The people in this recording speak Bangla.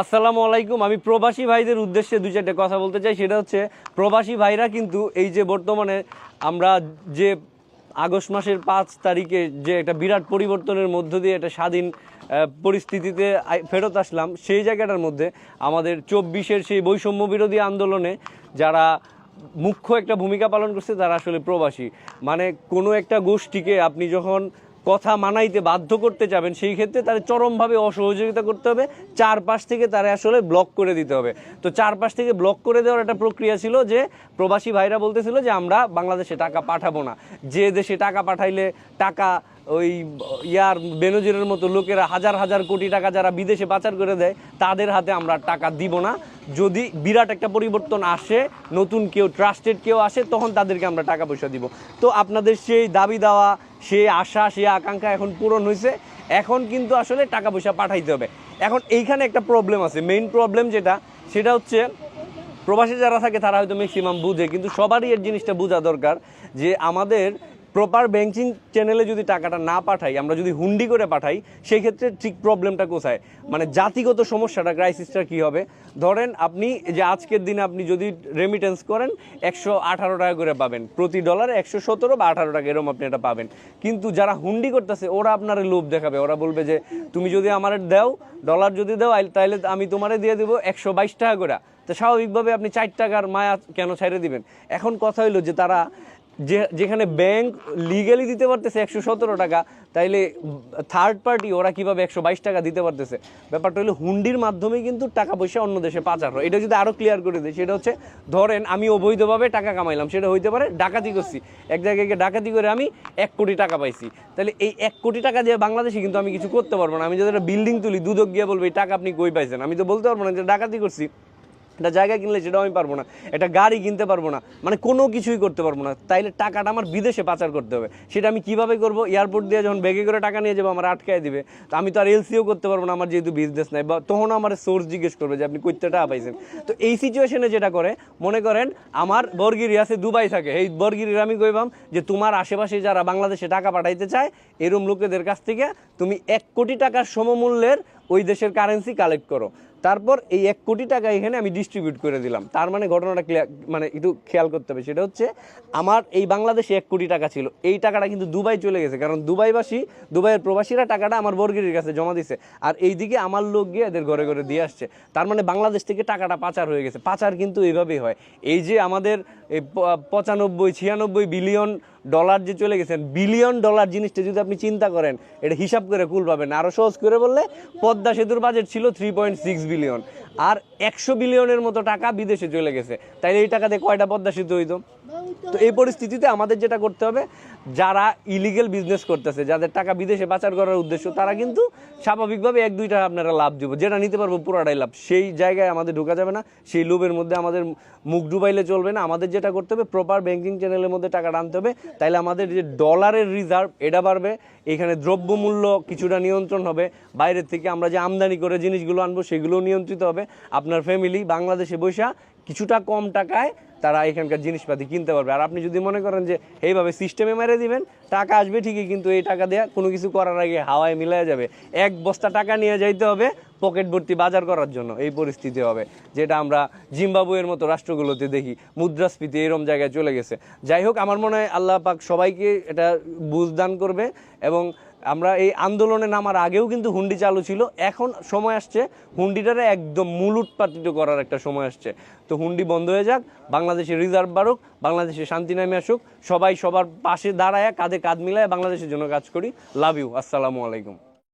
আসসালামু আলাইকুম। আমি প্রবাসী ভাইদের উদ্দেশ্যে দুই চারটে কথা বলতে চাই। সেটা হচ্ছে, প্রবাসী ভাইরা কিন্তু এই যে বর্তমানে আমরা যে আগস্ট মাসের পাঁচ তারিখে যে একটা বিরাট পরিবর্তনের মধ্য দিয়ে একটা স্বাধীন পরিস্থিতিতে ফেরত আসলাম, সেই জায়গাটার মধ্যে আমাদের চব্বিশের সেই বৈষম্য বিরোধী আন্দোলনে যারা মুখ্য একটা ভূমিকা পালন করছে, তারা আসলে প্রবাসী। মানে কোনো একটা গোষ্ঠীকে আপনি যখন কথা মানাইতে বাধ্য করতে যাবেন, সেই ক্ষেত্রে তার চরমভাবে অসহযোগিতা করতে হবে। চারপাশ থেকে তারা আসলে ব্লক করে দিতে হবে। তো চারপাশ থেকে ব্লক করে দেওয়ার একটা প্রক্রিয়া ছিল যে, প্রবাসী ভাইরা বলতেছিল যে, আমরা বাংলাদেশে টাকা পাঠাবো না। যে দেশে টাকা পাঠাইলে টাকা ওই ইয়ার বেনজিরের মতো লোকেরা হাজার হাজার কোটি টাকা যারা বিদেশে পাচার করে দেয়, তাদের হাতে আমরা টাকা দিব না। যদি বিরাট একটা পরিবর্তন আসে, নতুন কেউ ট্রাস্টেড কেউ আসে, তখন তাদেরকে আমরা টাকা পয়সা দিব। তো আপনাদের সেই দাবি দেওয়া সেই আশা সেই আকাঙ্ক্ষা এখন পূরণ হয়েছে। এখন কিন্তু আসলে টাকা পয়সা পাঠাইতে হবে। এখন এইখানে একটা প্রবলেম আছে। মেইন প্রবলেম যেটা, সেটা হচ্ছে প্রবাসী যারা থাকে তারা হয়তো ম্যাক্সিমাম বুঝে, কিন্তু সবারই এর জিনিসটা বোঝা দরকার যে আমাদের প্রপার ব্যাংকিং চ্যানেলে যদি টাকাটা না পাঠাই, আমরা যদি হুন্ডি করে পাঠাই সেই ক্ষেত্রে ঠিক প্রবলেমটা কোথায়? মানে জাতিগত সমস্যাটা ক্রাইসিসটা কি হবে? ধরেন আপনি যে আজকের দিনে আপনি যদি রেমিটেন্স করেন, একশো আঠারো টাকা করে পাবেন। প্রতি ডলারে একশো সতেরো বা আঠারো টাকা, এরকম আপনি এটা পাবেন। কিন্তু যারা হুন্ডি করতেছে, ওরা আপনার লোভ দেখাবে। ওরা বলবে যে, তুমি যদি আমার দাও ডলার যদি দাও তাহলে আমি তোমারে দিয়ে দেবো একশো বাইশ টাকা করে। তো স্বাভাবিকভাবে আপনি চার টাকার মায়া কেন ছাইড়ে দিবেন? এখন কথা হইল যে তারা যে, যেখানে ব্যাংক লিগালি দিতে পারতেছে একশো সতেরো টাকা, তাইলে থার্ড পার্টি ওরা কীভাবে একশো বাইশ টাকা দিতে পারতেছে? ব্যাপারটা হলো হুন্ডির মাধ্যমে কিন্তু টাকা পয়সা অন্য দেশে পাচার হয়। এটা যদি আরও ক্লিয়ার করে দিই, সেটা হচ্ছে, ধরেন আমি অবৈধভাবে টাকা কামাইলাম, সেটা হইতে পারে ডাকাতি করছি। এক জায়গায় গিয়ে ডাকাতি করে আমি এক কোটি টাকা পাইছি। তাহলে এই এক কোটি টাকা দিয়ে বাংলাদেশে কিন্তু আমি কিছু করতে পারব না। আমি যদি একটা বিল্ডিং তুলি, দুদক গিয়ে বলব, এই টাকা আপনি কই পাইছেন? আমি তো বলতে পারব না যে ডাকাতি করছি। একটা জায়গা কিনলে সেটাও আমি পারব না, একটা গাড়ি কিনতে পারব না মানে কোনো কিছুই করতে পারব না। তাইলে টাকাটা আমার বিদেশে পাচার করতে হবে। সেটা আমি কীভাবে করব? এয়ারপোর্ট দিয়ে যখন ব্যাগে করে টাকা নিয়ে যাব, আমার আটকায় দিবে। তো আমি তো আর এলসিও করতে পারব না, আমার যেহেতু বিজনেস নাই। বা তখন আমার সোর্স জিজ্ঞেস করবে যে, আপনি কইতে টাকা পাইছেন? তো এই সিচুয়েশনে যেটা করে, মনে করেন আমার বর্গিরি আছে দুবাই থাকে। এই বর্গিরির আমি কইবাম যে, তোমার আশেপাশে যারা বাংলাদেশে টাকা পাঠাইতে চায়, এরম লোকেদের কাছ থেকে তুমি এক কোটি টাকার সমমূল্যের ওই দেশের কারেন্সি কালেক্ট করো। তারপর এই এক কোটি টাকা এখানে আমি ডিস্ট্রিবিউট করে দিলাম। তার মানে ঘটনাটা ক্লিয়ার মানে একটু খেয়াল করতে হবে। সেটা হচ্ছে, আমার এই বাংলাদেশে এক কোটি টাকা ছিল। এই টাকাটা কিন্তু দুবাই চলে গেছে। কারণ দুবাইবাসী, দুবাইয়ের প্রবাসীরা টাকাটা আমার বর্গির কাছে জমা দিছে। আর এই দিকে আমার লোক গিয়ে এদের ঘরে ঘরে দিয়ে আসছে। তার মানে বাংলাদেশ থেকে টাকাটা পাচার হয়ে গেছে। পাচার কিন্তু এইভাবেই হয়। এই যে আমাদের এই পঁচানব্বই, ছিয়ানব্বই বিলিয়ন ডলার যে চলে গেছেন বিলিয়ন ডলার জিনিসটা যদি আপনি চিন্তা করেন, এটা হিসাব করে কুল পাবেন। আরও সহজ করে বললে, পদ্মা সেতুর বাজেট ছিল থ্রি পয়েন্ট সিক্স বিলিয়ন আর একশো বিলিয়নের মতো টাকা বিদেশে চলে গেছে। তাইলে এই টাকা দিয়ে কয়টা পদ্মা সেতু হইতো? তো এই পরিস্থিতিতে আমাদের যেটা করতে হবে, যারা ইলিগেল বিজনেস করতেছে, যাদের টাকা বিদেশে পাচার করার উদ্দেশ্য, তারা কিন্তু স্বাভাবিকভাবে এক দুইটা আপনারা লাভ দিব। যেটা নিতে পারব পুরাটাই লাভ। সেই জায়গায় আমাদের ঢোকা যাবে না, সেই লোভের মধ্যে আমাদের মুখ ডুবাইলে চলবে না। আমাদের যেটা করতে হবে প্রপার ব্যাংকিং চ্যানেলের মধ্যে টাকাটা আনতে হবে। তাইলে আমাদের যে ডলারের রিজার্ভ এটা বাড়বে। এখানে দ্রব্যমূল্য কিছুটা নিয়ন্ত্রণ হবে। বাইরের থেকে আমরা যে আমদানি করে জিনিসগুলো আনব সেগুলো নিয়ন্ত্রিত হবে। আপনার ফ্যামিলি বাংলাদেশে বৈশা কিছুটা কম টাকায় তারা এখানকার জিনিসপাতি কিনতে পারবে। আর আপনি যদি মনে করেন যে এইভাবে সিস্টেমে মেরে দিবেন, টাকা আসবে ঠিকই, কিন্তু এই টাকা দেওয়া কোনো কিছু করার আগে হাওয়ায় মিলাই যাবে। এক বস্তা টাকা নিয়ে যাইতে হবে পকেট ভর্তি বাজার করার জন্য। এই পরিস্থিতি হবে, যেটা আমরা জিম্বাবুয়ের মতো রাষ্ট্রগুলোতে দেখি। মুদ্রাস্ফীতি এরম জায়গায় চলে গেছে। যাই হোক, আমার মনে হয় আল্লাহ পাক সবাইকে এটা বুঝদান করবে এবং আমরা এই আন্দোলনে নামার আগেও কিন্তু হুন্ডি চালু ছিল, এখন সময় আসছে হুন্ডিটারে একদম মূল উৎপাদিত করার একটা সময় আসছে। তো হুন্ডি বন্ধ হয়ে যাক, বাংলাদেশের রিজার্ভ বাড়ুক বাংলাদেশে শান্তি নামে আসুক, সবাই সবার পাশে দাঁড়ায়, কাঁধে কাঁধ মিলায় বাংলাদেশের জন্য কাজ করি। লাভ ইউ আসসালামু আলাইকুম।